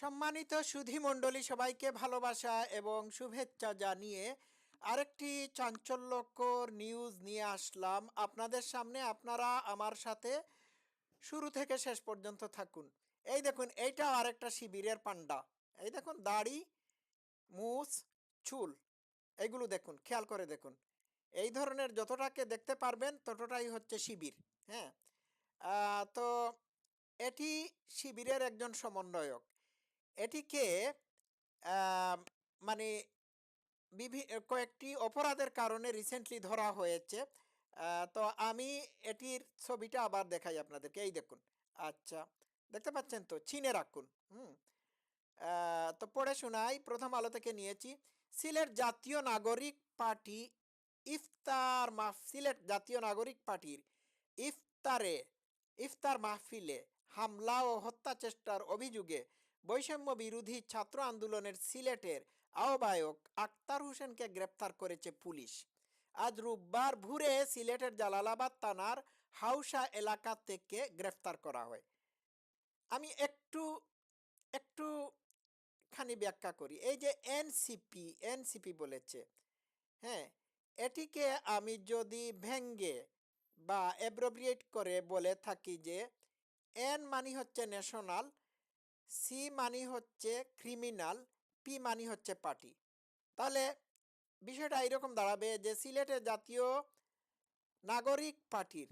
সম্মানিত সুধী মণ্ডলী সবাইকে ভালোবাসা এবং শুভেচ্ছা জানিয়ে আরেকটি চাঞ্চল্যকর নিউজ নিয়ে আসলাম। আপনাদের সামনে আপনারা আমার সাথে শুরু থেকে শেষ পর্যন্ত থাকুন। এই দেখুন, এইটা আরেকটা শিবিরের পান্ডা। এই দেখুন, দাড়ি, মুছ, চুল, এগুলো দেখুন, খেয়াল করে দেখুন। এই ধরনের যতটাকে দেখতে পারবেন ততটাই হচ্ছে শিবির হ্যাঁ? তো এটি শিবিরের একজন সমন্বয়ক। এটিকে মানে বিভি, কয়েকটি অপরাধের কারণে রিসেন্টলি ধরা হয়েছে। তো আমি এটির ছবিটা আবার দেখাই আপনাদেরকে। এই দেখুন। আচ্ছা দেখতে পাচ্ছেন তো? চিনে রাখুন হুম? তো পড়ে শোনাই। প্রথম আলো থেকে নিয়েছি। সিলেট জাতীয় নাগরিক পার্টি ইফতার মাহ সিলেট জাতীয় নাগরিক পার্টির ইফতারে, ইফতার মাহফিলে হামলা ও হত্যা চেষ্টার অভিযোগে বৈষম্য বিরোধী ছাত্র আন্দোলনের সিলেটের আহ্বায়ক আক্তার হোসেনকে গ্রেপ্তার করেছে পুলিশ। আজ রোববার ভোরে সিলেটের জালালাবাদ থানার হাউসা এলাকা থেকে গ্রেফতার করা হয়। আমি একটু একটু খানি ব্যাখ্যা করি। এই যে এনসিপি এনসিপি বলেছে হ্যাঁ এটিকে আমি যদি ভেঙ্গে বা অ্যাব্রোব্রিয়েট করে বলে থাকি যে, এন মানি হচ্ছে ন্যাশনাল সি মানি হচ্ছে ক্রিমিনাল পি মানি হচ্ছে পার্টি তাহলে বিষয়টা এরকম দাঁড়াবে যে সিলেটের জাতীয় নাগরিক পার্টির,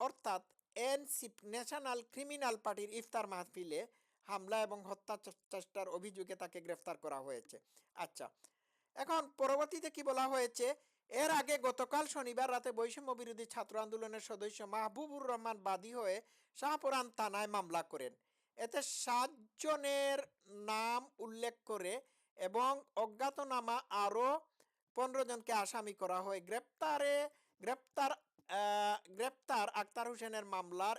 অর্থাৎ এনসি ন্যাশনাল ক্রিমিনাল পার্টির ইফতার মাহফিলে হামলা এবং হত্যা চেষ্টার অভিযোগে তাকে গ্রেফতার করা হয়েছে। আচ্ছা এখন পরবর্তীতে কি বলা হয়েছে? এর আগে গতকাল শনিবার রাতে বৈষম্য বিরোধী ছাত্র আন্দোলনের সদস্য মাহবুবুর রহমান বাদী হয়ে শাহপুরান থানায় মামলা করেন। এতে সাতজনের নাম উল্লেখ করে এবং অজ্ঞাতনামা আরও পনেরো জনকে আসামি করা হয়। গ্রেপ্তারে, গ্রেপ্তার গ্রেপ্তার আক্তার হোসেনের মামলার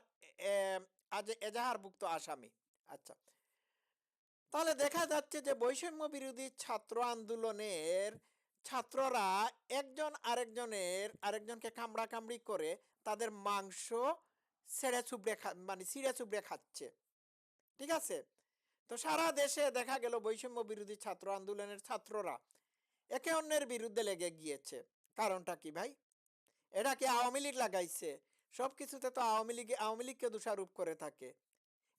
আজ এজাহারভুক্ত আসামি। আচ্ছা। তাহলে দেখা যাচ্ছে যে বৈষম্য বিরোধী ছাত্র আন্দোলনের ছাত্ররা একজন আরেকজনের, আরেকজনকে কামড়া কামড়ি করে তাদের মাংস ছেড়ে চুবড়ে খা মানে ছিঁড়ে চুবড়ে খাচ্ছে। ঠিক আছে? তো সারা দেশে দেখা গেল বৈষম্য বিরোধী ছাত্র আন্দোলনের ছাত্ররা একে অন্যের বিরুদ্ধে লেগে গিয়েছে। কারণটা কি ভাই? এটা কি আওয়ামী লীগ লাগাইছে? সব কিছুতে তো আওয়ামী লীগ, আওয়ামী লীগকে দোষারোপ করে থাকে।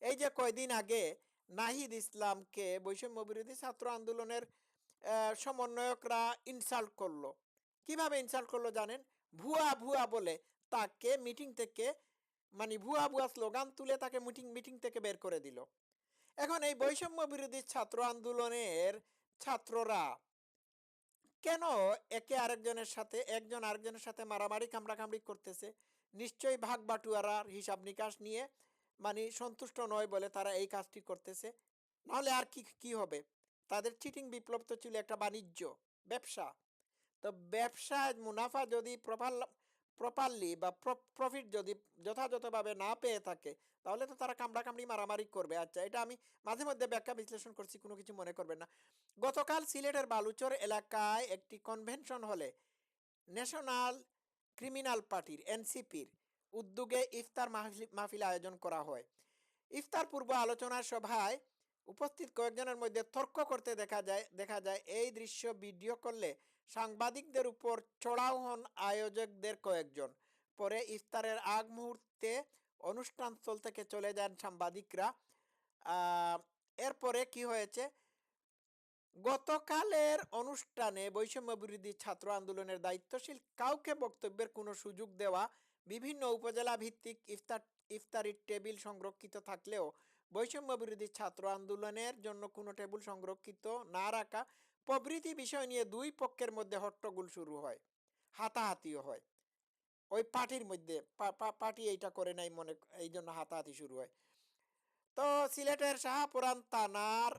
এই যে কয়দিন আগে নাহিদ ইসলামকে বৈষম্য বিরোধী ছাত্র আন্দোলনের সমন্বয়করা ইনসাল্ট করল। কীভাবে ইনসাল্ট করল জানেন? ভুয়া ভুয়া বলে তাকে মিটিং থেকে মানে ভুয়া ভুয়া স্লোগান তুলে তাকে মিটিং মিটিং থেকে বের করে দিল। এখন এই বৈষম্য বিরোধী ছাত্র আন্দোলনের ছাত্ররা কেন একে আরেকজনের সাথে, একজন আরেকজনের সাথে মারামারি, কামড়াকামড়ি করতেছে? নিশ্চয়ই ভাগ বাটুয়ারার হিসাব নিকাশ নিয়ে মানে সন্তুষ্ট নয় বলে তারা এই কাজটি করতেছে। নাহলে আর কি কি হবে? তাদের চিটিং বিপ্লব তো ছিল একটা বাণিজ্য, ব্যবসা। তো ব্যবসায় মুনাফা যদি প্রপার প্রপারলি বা প্রফিট যদি যথাযথভাবে না পেয়ে থাকে, তাহলে তো তারা কামড়া কামড়ি মারামারি করবে। আচ্ছা এটা আমি মাঝে মধ্যে ব্যাখ্যা বিশ্লেষণ করছি, কোনো কিছু মনে করবেন না। গতকাল সিলেটের বালুচর এলাকায় একটি কনভেনশন হলে ন্যাশনাল ক্রিমিনাল পার্টির এনসিপির উদ্যোগে ইফতার মাহফিল আয়োজন করা হয়। ইফতার পূর্ব আলোচনা সভায় উপস্থিত কয়েকজনের মধ্যে তর্ক করতে দেখা যায় দেখা যায় এই দৃশ্য ভিডিও করলে সাংবাদিকদের উপর চড়াও হন আয়োজকদের কয়েকজন। পরে ইফতারের আগ মুহূর্তে অনুষ্ঠানস্থল থেকে চলে যান সাংবাদিকরা। এরপরে কি হয়েছে? গতকালের অনুষ্ঠানে বৈষম্য বিরোধী ছাত্র আন্দোলনের দায়িত্বশীল কাউকে বক্তব্যের কোনো সুযোগ দেওয়া, বিভিন্ন উপজেলা ভিত্তিক ইফতার, ইফতারির টেবিল সংরক্ষিত থাকলেও বৈষম্য বিরোধী ছাত্র আন্দোলনের জন্য কোনো টেবিল সংরক্ষিত না রাখা প্রভৃতি বিষয় নিয়ে দুই পক্ষের মধ্যে হট্টগোল শুরু হয়, হাতাহাতিও হয়। ওই পার্টির মধ্যে পার্টি এইটা করে নাই মনে এই জন্য হাতাহাতি শুরু হয়। তো সিলেটের শাহপুরান থানার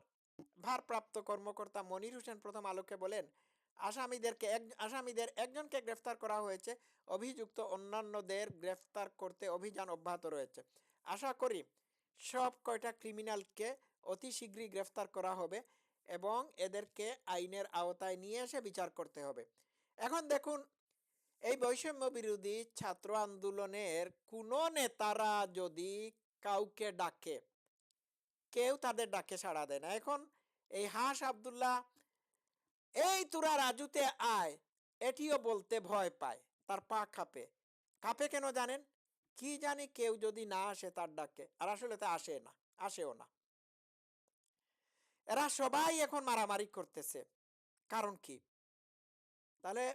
ভারপ্রাপ্ত কর্মকর্তা মনির হোসেন প্রথম আলোকে বলেন, আসামিদেরকে এক, আসামিদের একজনকে গ্রেফতার করা হয়েছে, অভিযুক্ত অন্যান্যদের গ্রেফতার করতে অভিযান অব্যাহত রয়েছে। আশা করি সব কয়টা ক্রিমিনালকে অতি শীঘ্রই গ্রেফতার করা হবে। এবং এদেরকে আইনের আওতায় নিয়ে এসে বিচার করতে হবে। এখন দেখুন, এই বৈষম্য বিরোধী ছাত্র আন্দোলনের কোনো নেতারা যদি কাউকে ডাকে, কেউ তাদের ডাকে সাড়া দেয় না। এখন এই হাঁস আবদুল্লাহ, এই তোরা রাজুতে আয়, এটিও বলতে ভয় পায়, তার পা কাঁপে। কাঁপে কেন জানেন? কি জানি কেউ যদি না আসে তার ডাকে, আর আসলে তা আসে না, আসেও না। এরা সবাই এখন মারামারি করতেছে। কারণ কি? তাহলে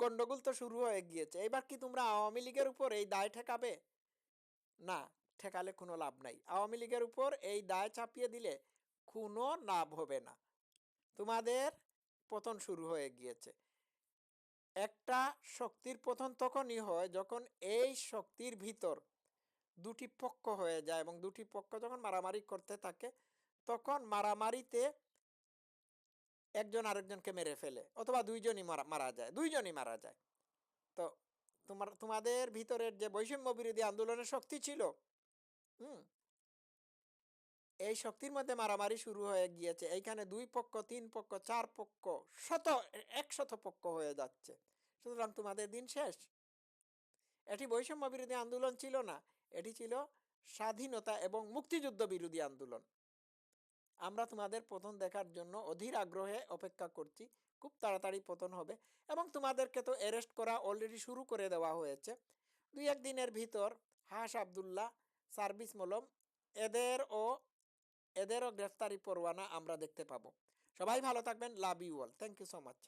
গন্ডগোল তো শুরু হয়ে গিয়েছে। এবার কি তোমরা আওয়ামী লীগের উপর এই দায় ঠেকাবে? না, ঠেকালে কোনো লাভ নাই। আওয়ামী লীগের উপর এই দায় চাপিয়ে দিলে কোনো লাভ হবে না। তোমাদের পতন শুরু হয়ে গিয়েছে। একটা শক্তির পতন তখনই হয় যখন এই শক্তির ভিতর দুটি পক্ষ হয়ে যায় এবং দুটি পক্ষ যখন মারামারি করতে থাকে তখন মারামারিতে একজন আরেকজনকে মেরে ফেলে অথবা দুইজনই মারা মারা যায়, দুইজনই মারা যায়। তো তোমার, তোমাদের ভিতরের যে বৈষম্য বিরোধী আন্দোলনের শক্তি ছিল, হুম, এই শক্তির মধ্যে মারামারি শুরু হয়ে গিয়েছে। এইখানে দুই পক্ষ, তিন পক্ষ, চার পক্ষ, শত, একশত পক্ষ হয়ে যাচ্ছে। সুতরাং তোমাদের দিন শেষ। এটি বৈষম্য বিরোধী আন্দোলন ছিল না, এটি ছিল স্বাধীনতা এবং মুক্তিযুদ্ধ বিরোধী আন্দোলন। আমরা তোমাদের পতন দেখার জন্য অধীর আগ্রহে অপেক্ষা করছি। খুব তাড়াতাড়ি পতন হবে এবং তোমাদেরকে তো অ্যারেস্ট করা অলরেডি শুরু করে দেওয়া হয়েছে। দুই একদিনের ভিতর হাস আবদুল্লাহ সার্ভিস মলম, এদের ও এদেরও গ্রেফতারি পরোয়ানা আমরা দেখতে পাবো। সবাই ভালো থাকবেন love you all thank you so much